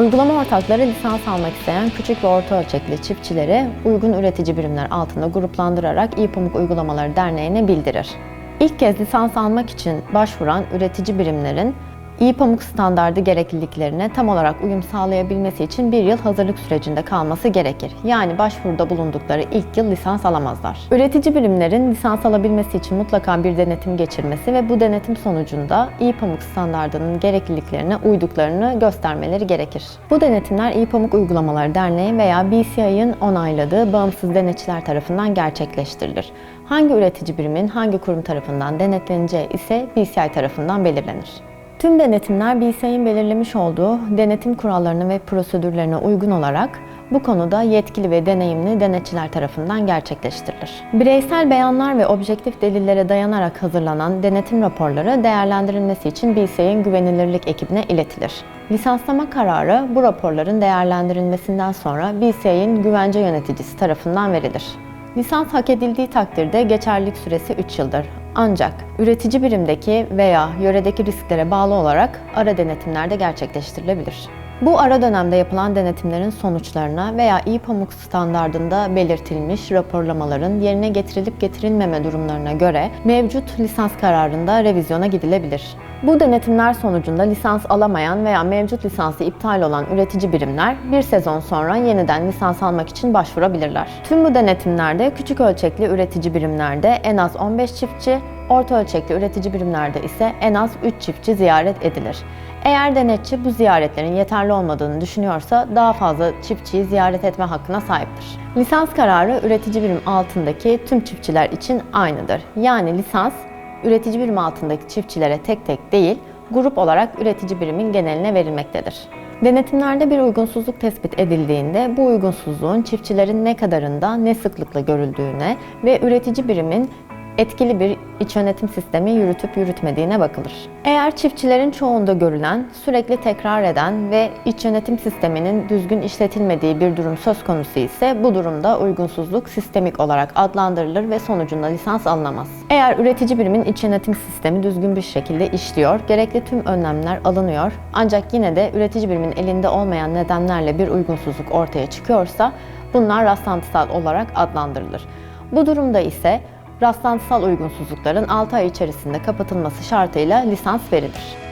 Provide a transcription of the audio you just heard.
Uygulama ortakları lisans almak isteyen küçük ve orta ölçekli çiftçileri uygun üretici birimler altında gruplandırarak İyi Pamuk Uygulamaları Derneği'ne bildirir. İlk kez lisans almak için başvuran üretici birimlerin İyi pamuk standardı gerekliliklerine tam olarak uyum sağlayabilmesi için bir yıl hazırlık sürecinde kalması gerekir. Yani başvuruda bulundukları ilk yıl lisans alamazlar. Üretici birimlerin lisans alabilmesi için mutlaka bir denetim geçirmesi ve bu denetim sonucunda İyi pamuk standardının gerekliliklerine uyduklarını göstermeleri gerekir. Bu denetimler İyi Pamuk Uygulamaları Derneği veya BCI'ın onayladığı bağımsız denetçiler tarafından gerçekleştirilir. Hangi üretici birimin hangi kurum tarafından denetleneceği ise BCI tarafından belirlenir. Tüm denetimler BİSA'nın belirlemiş olduğu denetim kurallarına ve prosedürlerine uygun olarak bu konuda yetkili ve deneyimli denetçiler tarafından gerçekleştirilir. Bireysel beyanlar ve objektif delillere dayanarak hazırlanan denetim raporları değerlendirilmesi için BİSA'nın güvenilirlik ekibine iletilir. Lisanslama kararı bu raporların değerlendirilmesinden sonra BİSA'nın güvence yöneticisi tarafından verilir. Lisans hak edildiği takdirde geçerlilik süresi 3 yıldır. Ancak üretici birimdeki veya yöredeki risklere bağlı olarak ara denetimler de gerçekleştirilebilir. Bu ara dönemde yapılan denetimlerin sonuçlarına veya iyi pamuk standardında belirtilmiş raporlamaların yerine getirilip getirilmeme durumlarına göre mevcut lisans kararında revizyona gidilebilir. Bu denetimler sonucunda lisans alamayan veya mevcut lisansı iptal olan üretici birimler bir sezon sonra yeniden lisans almak için başvurabilirler. Tüm bu denetimlerde küçük ölçekli üretici birimlerde en az 15 çiftçi, orta ölçekli üretici birimlerde ise en az 3 çiftçi ziyaret edilir. Eğer denetçi bu ziyaretlerin yeterli olmadığını düşünüyorsa daha fazla çiftçiyi ziyaret etme hakkına sahiptir. Lisans kararı üretici birim altındaki tüm çiftçiler için aynıdır. Yani lisans üretici birim altındaki çiftçilere tek tek değil, grup olarak üretici birimin geneline verilmektedir. Denetimlerde bir uygunsuzluk tespit edildiğinde bu uygunsuzluğun çiftçilerin ne kadarında ne sıklıkla görüldüğüne ve üretici birimin etkili bir iç yönetim sistemi yürütüp yürütmediğine bakılır. Eğer çiftçilerin çoğunda görülen, sürekli tekrar eden ve iç yönetim sisteminin düzgün işletilmediği bir durum söz konusu ise bu durumda uygunsuzluk sistemik olarak adlandırılır ve sonucunda lisans alınamaz. Eğer üretici birimin iç yönetim sistemi düzgün bir şekilde işliyor, gerekli tüm önlemler alınıyor ancak yine de üretici birimin elinde olmayan nedenlerle bir uygunsuzluk ortaya çıkıyorsa bunlar rastlantısal olarak adlandırılır. Bu durumda ise rastlantısal uygunsuzlukların 6 ay içerisinde kapatılması şartıyla lisans verilir.